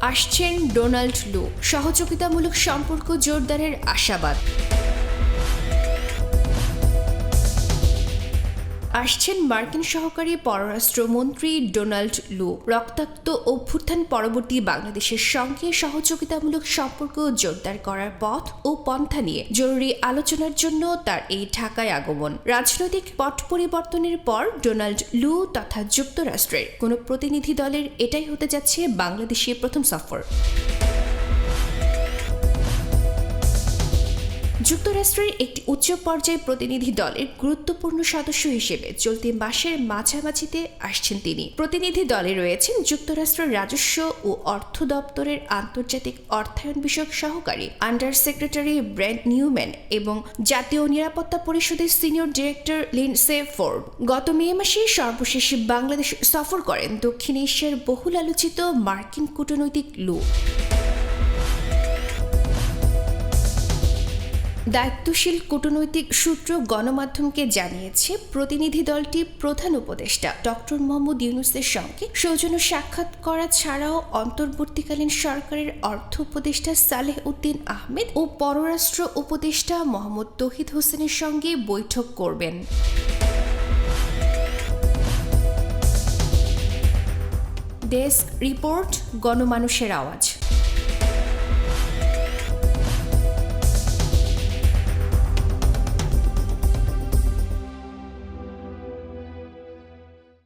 আসছেন ডোনাল্ড লো। সহযোগিতামূলক সম্পর্ক জোরদারের আশাবাদ। আসছেন মার্কিন সহকারী পররাষ্ট্রমন্ত্রী ডোনাল্ড লু। রক্তাক্ত অভ্যুত্থান পরবর্তী বাংলাদেশের সঙ্গে সহযোগিতামূলক সম্পর্ক জোরদার করার পথ ও পন্থা নিয়ে জরুরি আলোচনার জন্য তার এই ঢাকায় আগমন। রাজনৈতিক পট পরিবর্তনের পর ডোনাল্ড লু তথা যুক্তরাষ্ট্রের কোনো প্রতিনিধি দলের এটাই হতে যাচ্ছে বাংলাদেশের প্রথম সফর। যুক্তরাষ্ট্রের একটি উচ্চ পর্যায়ে প্রতিনিধি দলের গুরুত্বপূর্ণ সদস্য হিসেবে চলতি মাসের মাঝামাঝিতে আসছেন তিনি। প্রতিনিধি দলে রয়েছেন যুক্তরাষ্ট্রের রাজস্ব ও অর্থ দপ্তরের আন্তর্জাতিক অর্থায়ন বিষয়ক সহকারী, আন্ডার সেক্রেটারি ব্র্যান্ড নিউম্যান এবং জাতীয় নিরাপত্তা পরিষদের সিনিয়র ডিরেক্টর লিনসে ফোর্ড গত মে মাসে সর্বশেষ বাংলাদেশ সফর করেন দক্ষিণ এশিয়ার বহুল আলোচিত মার্কিন কূটনৈতিক লু দায়িত্বশীল কূটনৈতিক সূত্র গণমাধ্যমকে জানিয়েছে, প্রতিনিধি দলটি প্রধান উপদেষ্টা ডক্টর মোহাম্মদ ইউনুসের সঙ্গে সৌজন্য সাক্ষাৎ করা ছাড়াও অন্তর্বর্তীকালীন সরকারের অর্থ উপদেষ্টা সালেহ উদ্দিন আহমেদ ও পররাষ্ট্র উপদেষ্টা মোহাম্মদ তহিদ হোসেনের সঙ্গে বৈঠক করবেন। ডেস্ক রিপোর্ট, গণমানুষের আওয়াজ।